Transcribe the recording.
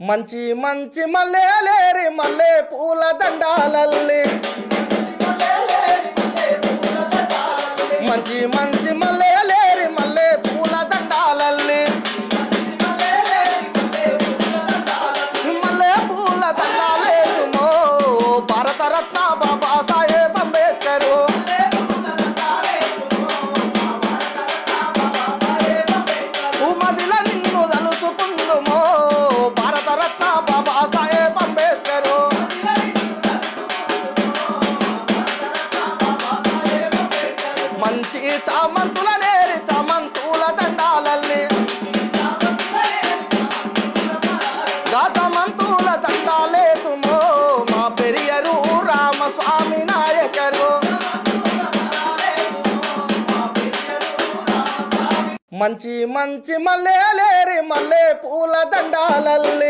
మంచి మంచి మల్లెలేరి మల్లె పూల దండాలల్లి. మంచి మంచి మంచి చామంతుల నేరి చామంతుల దండాలల్లి. గాతమంతుల దండాలేతుమో మా పెరియరు రామస్వామి నాయకరు. మంచి మంచి మల్లెలేరి మల్లె పూల దండాలల్లి.